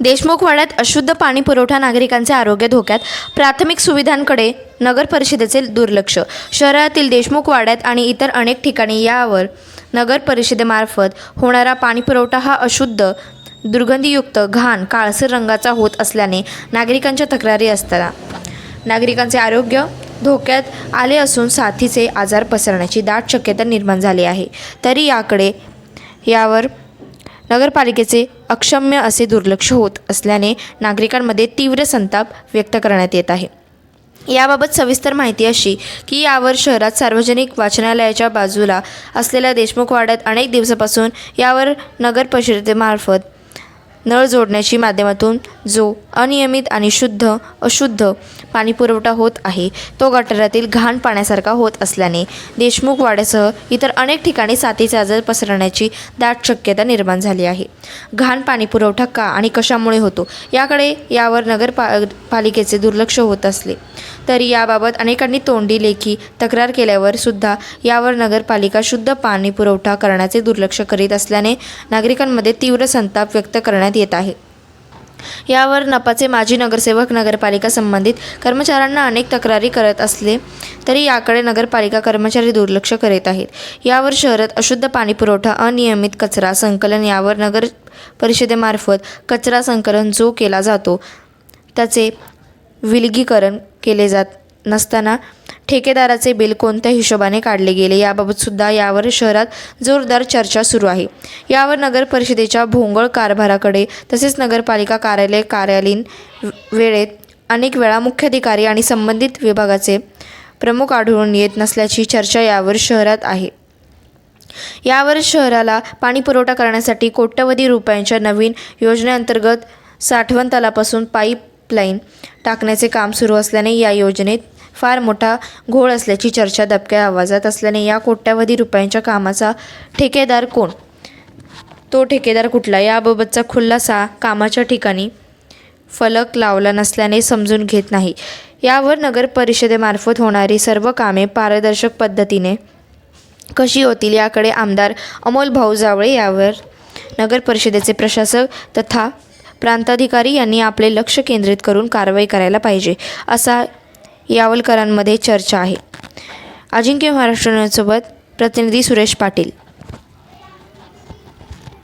देशमुख वाड्यात अशुद्ध पाणी पुरवठा नागरिकांचे आरोग्य धोक्यात प्राथमिक सुविधांकडे नगर परिषदेचे दुर्लक्ष. शहरातील देशमुख वाड्यात आणि इतर अनेक ठिकाणी यावर नगर परिषदेमार्फत होणारा पाणी पुरवठा हा अशुद्ध दुर्गंधीयुक्त घाण काळसर रंगाचा होत असल्याने नागरिकांच्या तक्रारी असताना नागरिकांचे आरोग्य धोक्यात आले असून साथीचे आजार पसरण्याची दाट शक्यता निर्माण झाली आहे. तरी याकडे यावर नगरपालिकेचे अक्षम्य असे दुर्लक्ष होत असल्याने नागरिकांमध्ये तीव्र संताप व्यक्त करण्यात येत आहे. याबाबत सविस्तर माहिती अशी की यावर शहरात सार्वजनिक वाचनालयाच्या बाजूला असलेल्या देशमुख वाड्यात अनेक दिवसापासून यावर नगर परिषदेमार्फत नळ जोडण्याची माध्यमातून जो अनियमित आणि शुद्ध अशुद्ध पाणीपुरवठा होत आहे. तो गटारातील घाण पाण्यासारखा होत असल्याने देशमुख वाड्यासह इतर अनेक ठिकाणी साथीचे आजार पसरण्याची दाट शक्यता निर्माण झाली आहे. घाण पाणीपुरवठा का आणि कशामुळे होतो? याकडे यावर नगर पा पालिकेचे दुर्लक्ष होत असले तरी याबाबत अनेकांनी तोंडी लेखी तक्रार केल्यावर सुद्धा यावर नगरपालिका शुद्ध पाणी पुरवठा करण्याचे दुर्लक्ष करीत असल्याने नागरिकांमध्ये तीव्र संताप व्यक्त करण्यात येत आहे. यावर नपाचे माजी नगरसेवक नगरपालिका संबंधित कर्मचाऱ्यांना अनेक तक्रारी करत असले तरी याकडे नगरपालिका कर्मचारी दुर्लक्ष करीत आहेत. यावर शहरात अशुद्ध पाणी पुरवठा अनियमित कचरा संकलन यावर नगर परिषदेमार्फत कचरा संकलन जो केला जातो त्याचे विलगीकरण केले जात नसताना ठेकेदाराचे बिल कोणत्या हिशोबाने काढले गेले याबाबत सुद्धा यावर शहरात जोरदार चर्चा सुरू आहे. यावर नगर परिषदेच्या भोंगळ कारभाराकडे तसेच नगरपालिका कार्यालय कार्यालयीन वेळेत अनेक वेळा मुख्याधिकारी आणि संबंधित विभागाचे प्रमुख आढळून येत नसल्याची चर्चा यावर शहरात आहे. यावर शहराला पाणी पुरवठा करण्यासाठी कोट्यवधी रुपयांच्या नवीन योजनेअंतर्गत साठवण तलापासून पाईपलाईन टाकण्याचे काम सुरू असल्याने या योजनेत फार मोठा घोळ असल्याची चर्चा दबक्या आवाजात असल्याने या कोट्यावधी रुपयांच्या कामाचा ठेकेदार कोण? तो ठेकेदार कुठला? याबाबतचा खुलासा कामाच्या ठिकाणी फलक लावला नसल्याने समजून घेत नाही. यावर नगर परिषदेमार्फत होणारी सर्व कामे पारदर्शक पद्धतीने कशी होतील याकडे आमदार अमोल भाऊ जावळे यावर नगर परिषदेचे प्रशासक तथा प्रांताधिकारी यांनी आपले लक्ष केंद्रित करून कारवाई करायला पाहिजे असा यावलकरांमध्ये चर्चा आहे. अजिंक्य महाराष्ट्र प्रतिनिधी सुरेश पाटील.